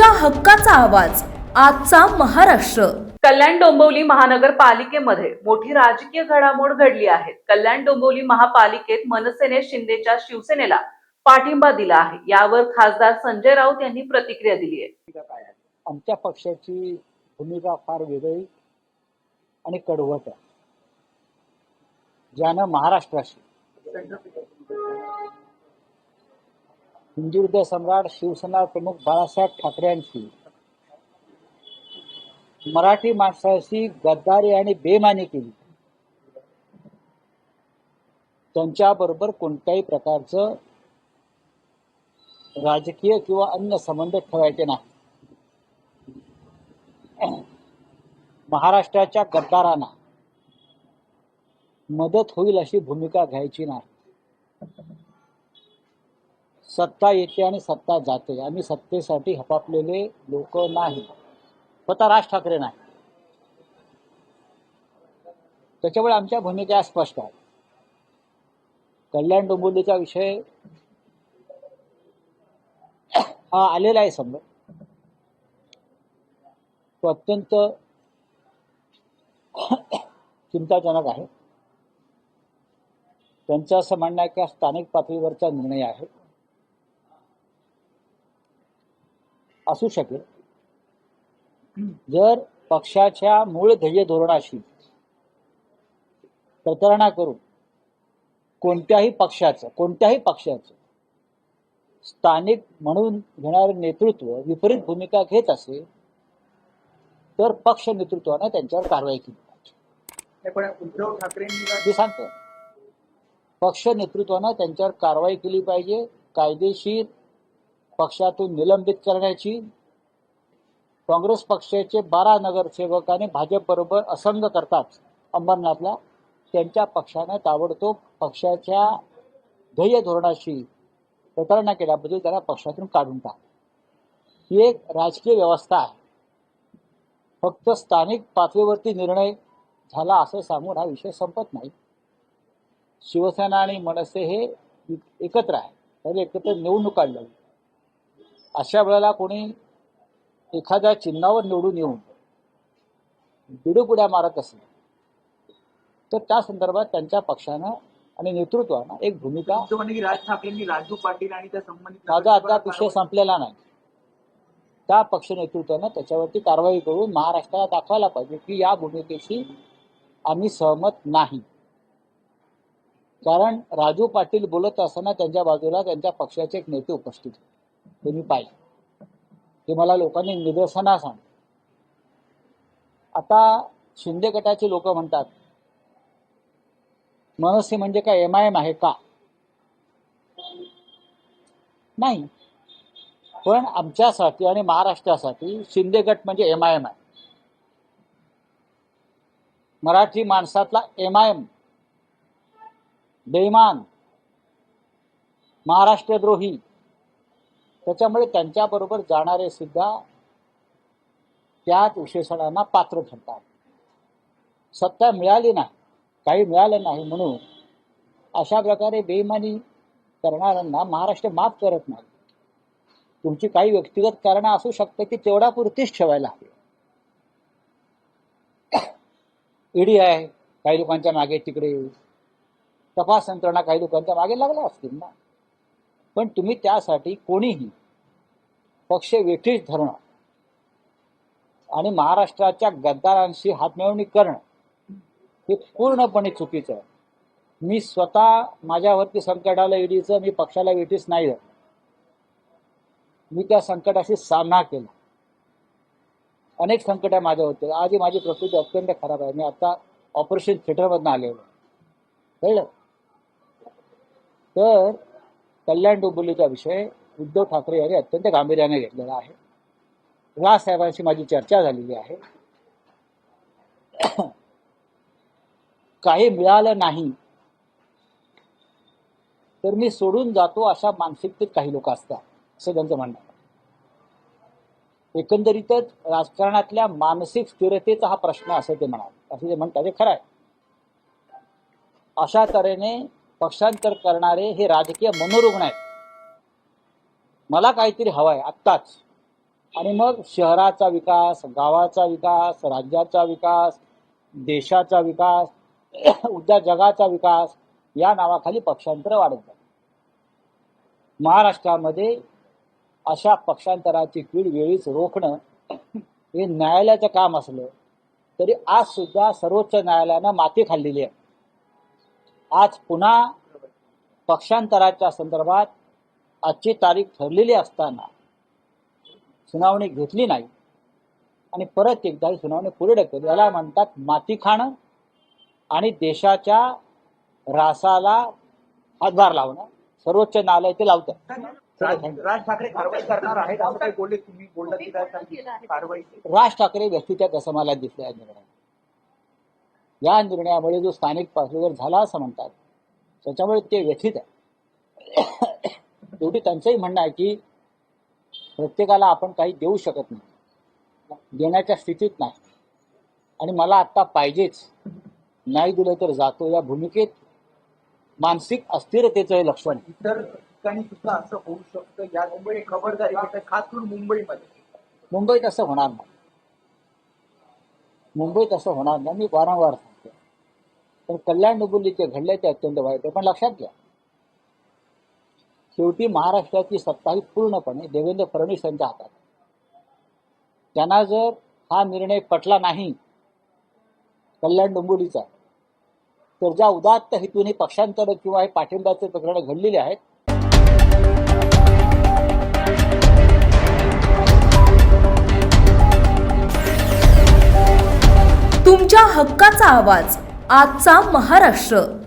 तुमच्या हक्काचा आवाज. आजचा महाराष्ट्र. कल्याण डोंबिवली महानगरपालिकेमध्ये मोठी राजकीय घडामोड घडली आहे. कल्याण डोंबिवली महापालिकेत मनसेने शिंदेच्या शिवसेनेला पाठिंबा दिला आहे. यावर खासदार संजय राऊत यांनी प्रतिक्रिया दिली आहे. आमच्या पक्षाची भूमिका फार वेगळी आणि कडवट आहे. ज्यानं महाराष्ट्राशी हिंदुहृदय सम्राट शिवसेना प्रमुख बाळासाहेब ठाकरेंशी मराठी माणसाशी गद्दारी आणि बेमानी केली. त्यांच्या बरोबर कोणत्याही प्रकारचं राजकीय किंवा अन्य संबंध ठेवायचे नाही. महाराष्ट्राच्या गद्दारांना मदत होईल अशी भूमिका घ्यायची नाही. सत्ता येते आणि सत्ता जाते. आम्ही सत्तेसाठी हपापलेले लोक नाही. स्वतः राज ठाकरे नाही. त्याच्यामुळे आमच्या भूमिका स्पष्ट आहे. कल्याण डोंबिवलीचा विषय हा आलेला आहे समजा. तो अत्यंत चिंताजनक आहे. त्यांचं असं म्हणणं आहे की स्थानिक पातळीवरचा निर्णय आहे. असू शकेल. जर पक्षाच्या मूळ ध्येय धोरणाशी प्रतारणा करून कोणत्याही पक्षाचं कोणत्याही पक्षाचं स्थानिक म्हणून घेणारे नेतृत्व विपरीत भूमिका घेत असेल तर पक्ष नेतृत्वानं त्यांच्यावर कारवाई केली पाहिजे. उद्धव ठाकरेंनी सांगतो. पक्ष नेतृत्वानं त्यांच्यावर कारवाई केली पाहिजे. कायदेशीर पक्षातून निलंबित करण्याची काँग्रेस पक्षाचे बारा नगरसेवक आणि भाजपबरोबर असंग करतात. अंबरनाथला त्यांच्या पक्षानं ताबडतोब पक्षाच्या ध्येय धोरणाशी प्रतारणा केल्याबद्दल त्याला पक्षातून काढून टाक. ही एक राजकीय व्यवस्था आहे. फक्त स्थानिक पातळीवरती निर्णय झाला असं सांगून हा विषय संपत नाही. शिवसेना आणि मनसे हे एकत्र आहे. तर एकत्र निवडणूक काढलं. अशा वेळेला कोणी एखाद्या चिन्हावर निवडून येऊन बिडूपुड्या मारत असेल तर त्या संदर्भात त्यांच्या पक्षानं आणि नेतृत्वानं एक भूमिका राज ठाकरेंनी राजू पाटील आणि त्या संबंधित माझा अद्याप विषय संपलेला नाही. त्या पक्ष नेतृत्वानं त्याच्यावरती कारवाई करून महाराष्ट्राला दाखवायला पाहिजे की या भूमिकेशी आम्ही सहमत नाही. कारण राजू पाटील बोलत असताना त्यांच्या बाजूला त्यांच्या पक्षाचे एक नेते उपस्थित होते. हे मी पाहिजे. हे मला लोकांनी निदर्शना सांग आता शिंदे गटाचे लोक म्हणतात मनसे म्हणजे काय एम आय एम आहे का? नाही. पण आमच्यासाठी आणि महाराष्ट्रासाठी शिंदे गट म्हणजे एम आय एम आहे. मराठी माणसातला एम आय एम. बेईमान. महाराष्ट्रद्रोही. त्याच्यामुळे त्यांच्याबरोबर जाणारे सुद्धा त्याच विशेषणांना पात्र ठरतात. सत्ता मिळाली नाही काही मिळालं नाही म्हणून अशा प्रकारे बेईमानी करणाऱ्यांना महाराष्ट्र माफ करत नाही. तुमची काही व्यक्तिगत कारणं असू शकते की तेवढा पुरतीच ठेवायला हवी. ईडी आहे काही लोकांच्या मागे तिकडे. तपास यंत्रणा काही लोकांच्या मागे लागल्या असतील ना? पण तुम्ही त्यासाठी कोणीही पक्ष वेठीस धरणं आणि महाराष्ट्राच्या गद्दारांशी हातमिळवणी करणं हे पूर्णपणे चुकीचं आहे. मी स्वतः माझ्यावरती संकट आलं ईडीचं मी पक्षाला वेठीस नाही धरलं. मी त्या संकटाशी सामना केला. अनेक संकट माझ्या होते आजही माझी प्रकृती अत्यंत खराब आहे. मी आता ऑपरेशन थिएटरमधनं आलेलो कळलं? तर कल्याण डोंबिवलीचा विषय उद्धव ठाकरे यांनी अत्यंत गांभीर्याने घेतलेला आहे. राजसाहेबांशी माझी चर्चा झालेली आहे. काही मिळालं नाही तर मी सोडून जातो अशा मानसिकतेत काही लोक असतात असं त्यांचं म्हणणं एकंदरीतच राजकारणातल्या मानसिक स्थिरतेचा हा प्रश्न असं ते म्हणाले असं ते म्हणतात ते खरं आहे. अशा तऱ्हेने पक्षांतर करणारे हे राजकीय मनोरुग्ण आहेत. मला काहीतरी हवं आहे आत्ताच. आणि मग शहराचा विकास गावाचा विकास राज्याचा विकास देशाचा विकास उद्या जगाचा विकास या नावाखाली पक्षांतर वाढत जाते. महाराष्ट्रामध्ये अशा पक्षांतराची कीड वेळीच रोखणं हे न्यायालयाचं काम असलं तरी आज सुद्धा सर्वोच्च न्यायालयानं माती खाल्लेली आहे. आज पुन्हा पक्षांतराच्या संदर्भात आजची तारीख ठरलेली असताना सुनावणी घेतली नाही. आणि परत एकदा ही सुनावणी पुढे ढकलली. याला म्हणतात माती खाणं आणि देशाच्या रासाला हातभार लावणं. सर्वोच्च न्यायालय ते लावतं. राज ठाकरे कारवाई करणार आहेत बोलले तुम्ही? कारवाई राज ठाकरे असं मला दिसलं या निर्णयात. या निर्णयामुळे जो स्थानिक पातळीवर झाला असं म्हणतात त्याच्यामुळे ते व्यथित आहे. शेवटी त्यांचंही म्हणणं आहे की प्रत्येकाला आपण काही देऊ शकत नाही देण्याच्या स्थितीत नाही. आणि मला आत्ता पाहिजेच नाही दिलं तर जातो या भूमिकेत. मानसिक अस्थिरतेचं हे लक्षण आहे. इतर ठिकाणी सुद्धा असं होऊ शकतं. या मुंबई खबरदारी खास करून मुंबईमध्ये. मुंबईत असं होणार नाही. मुंबईत असं होणार नाही. मी वारंवार तर पण कल्याण डोंबिवलीत घडले ते अत्यंत वाईट आहे. पण लक्षात घ्या. शेवटी महाराष्ट्राची सत्ता ही पूर्णपणे देवेंद्र फडणवीस यांच्या हातात त्यांना जर हा निर्णय पटला नाही कल्याण डोंबिवलीचा तर ज्या उदात्त हेतूने पक्षांतर किंवा हे पाठिंब्याचे प्रकरण घडलेले आहेत तुमच्या हक्काचा आवाज. आजचा महाराष्ट्र.